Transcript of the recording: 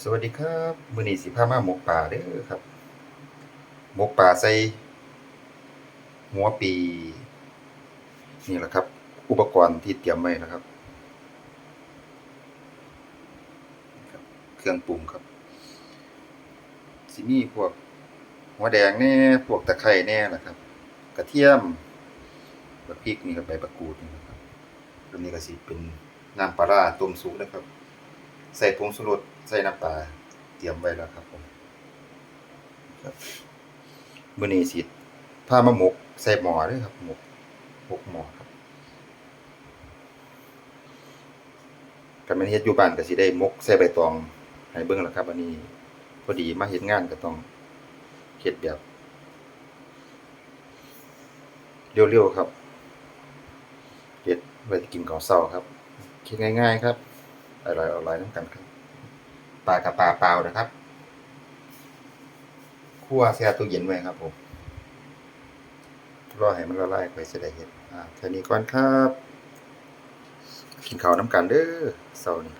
สวัสดีครับมื้อนี้สิพามาหมกป่าเด้อครับ หมกป่าใส่หัวปีนี่แหละครับ อุปกรณ์ที่เตรียมไว้นะครับ เครื่องปรุงครับสิมีพวกหัวแดงแน่พวกตะไคร้แน่นะครับ กระเทียมแล้วพริกนี่ก็ใบมะกูดนี่นะครับแล้วนี่ก็สิเป็นน้ำปลาร้าต้มสุกนะครับ ใส่ผงชูรสใส่น้ำปลาเตรียมไว้แล้วครับผมครับมือนี้สิพามาหมกใส่หมอด้อครับหมกหมกหมอครับกันแม่นเฮ็ดอยู่บ้านก็สิได้หมกใส่ใบตองให้เบิ่งแล้วครับ อันนี้พอดีมาเฮ็ดงานก็ต้องเฮ็ดแบบเร็วๆครับเฮ็ดไว้กินข้าวเช้าครับคิดง่าย ๆ ครับ อร่อยอร่อยน้ำกันครับปลากับปลาเปล่านะครับคั่วแช่ตู้เย็นไว้ครับผมรอให้มันละลายไปจะได้เห็นอ่าแค่นี้ก่อนครับ กินข้าวน้ำกันเด้อเสาร์นี้